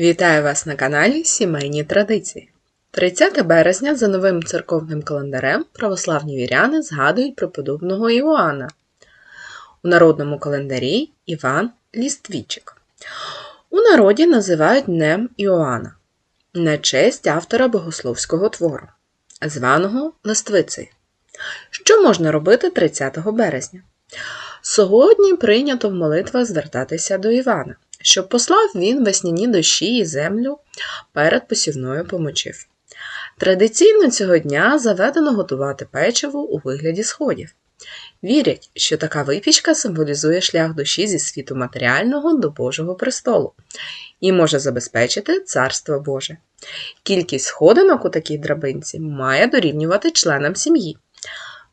Вітаю вас на каналі Сімейні Традиції. 30 березня за новим церковним календарем православні віряни згадують преподобного Іоанна. У народному календарі Іван Ліствічик. У народі називають Днем Іоанна на честь автора богословського твору, званого Листвицею. Що можна робити 30 березня? Сьогодні прийнято в молитвах звертатися до Івана, щоб послав він весняні дощі і землю перед посівною помочив. Традиційно цього дня заведено готувати печиво у вигляді сходів. Вірять, що така випічка символізує шлях душі зі світу матеріального до Божого престолу і може забезпечити Царство Боже. Кількість сходинок у такій драбинці має дорівнювати членам сім'ї.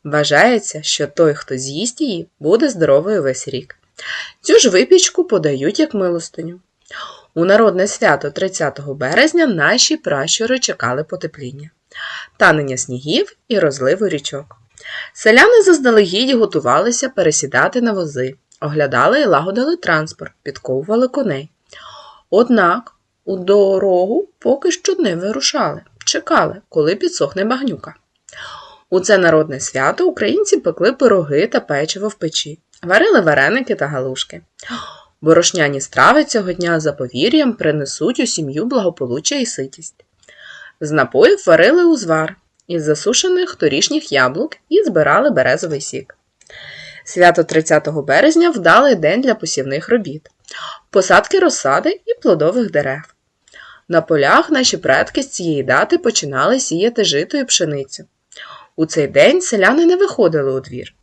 Вважається, що той, хто з'їсть її, буде здоровий весь рік. Цю ж випічку подають як милостиню. У народне свято 30 березня наші пращури чекали потепління, танення снігів і розливу річок. Селяни заздалегідь готувалися пересідати на вози, оглядали і лагодили транспорт, підковували коней. Однак у дорогу поки що не вирушали, чекали, коли підсохне багнюка. У це народне свято українці пекли пироги та печиво в печі, варили вареники та галушки. Борошняні страви цього дня за повір'ям принесуть у сім'ю благополуччя і ситість. З напоїв варили узвар із засушених торішніх яблук і збирали березовий сік. Свято 30 березня вдалий день для посівних робіт, посадки розсади і плодових дерев. На полях наші предки з цієї дати починали сіяти жито і пшеницю. У цей день селяни не виходили у двір,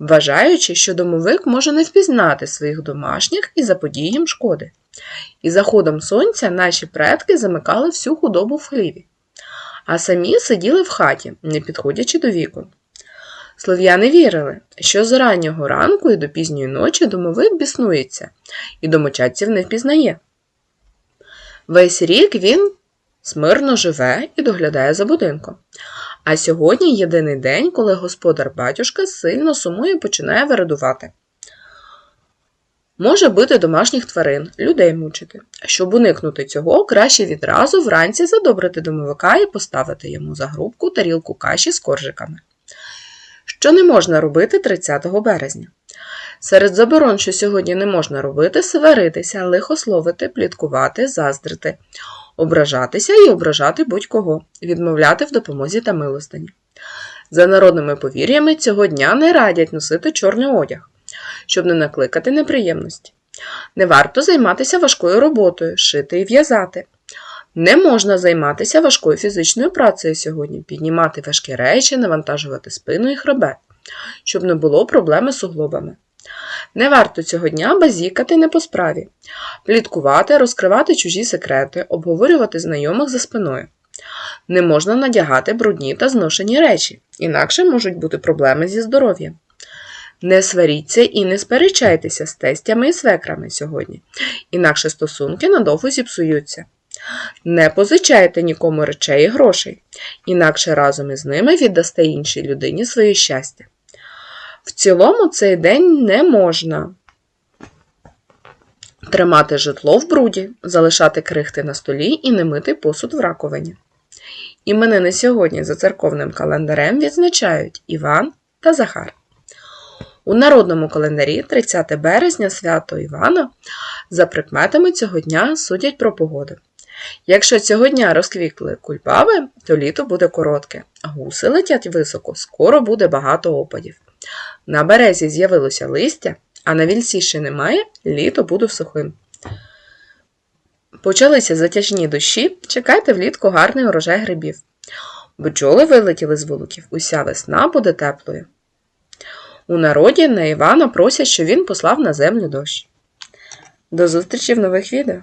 вважаючи, що домовик може не впізнати своїх домашніх і заподіє їм шкоди. І заходом сонця наші предки замикали всю худобу в хліві, а самі сиділи в хаті, не підходячи до вікон. Слов'яни вірили, що з раннього ранку і до пізньої ночі домовик біснується і домочадців не впізнає. Весь рік він смирно живе і доглядає за будинком. А сьогодні єдиний день, коли господар батюшка сильно сумує і починає вирадувати. Може бити домашніх тварин, людей мучити. Щоб уникнути цього, краще відразу вранці задобрити домовика і поставити йому за грубку тарілку каші з коржиками. Що не можна робити 30 березня? Серед заборон, що сьогодні не можна робити, сваритися, лихословити, пліткувати, заздрити, ображатися і ображати будь-кого, відмовляти в допомозі та милостині. За народними повір'ями, цього дня не радять носити чорний одяг, щоб не накликати неприємності. Не варто займатися важкою роботою, шити і в'язати. Не можна займатися важкою фізичною працею сьогодні, піднімати важкі речі, навантажувати спину і хребет, щоб не було проблеми з суглобами. Не варто цього дня базікати не по справі, пліткувати, розкривати чужі секрети, обговорювати знайомих за спиною. Не можна надягати брудні та зношені речі, інакше можуть бути проблеми зі здоров'ям. Не сваріться і не сперечайтеся з тестями і свекрами сьогодні, інакше стосунки надовго зіпсуються. Не позичайте нікому речей і грошей, інакше разом із ними віддасте іншій людині своє щастя. В цілому цей день не можна тримати житло в бруді, залишати крихти на столі і не мити посуд в раковині. Іменини сьогодні за церковним календарем відзначають Іван та Захар. У народному календарі 30 березня свято Івана за прикметами цього дня судять про погоду. Якщо цього дня розквікли кульбаби, то літо буде коротке, гуси летять високо, скоро буде багато опадів. На березі з'явилося листя, а на вільсі ще немає, літо буде сухим. Почалися затяжні дощі, чекайте влітку гарний урожай грибів. Бджоли вилетіли з вуликів, уся весна буде теплою. У народі на Івана просять, що він послав на землю дощ. До зустрічі в нових відео!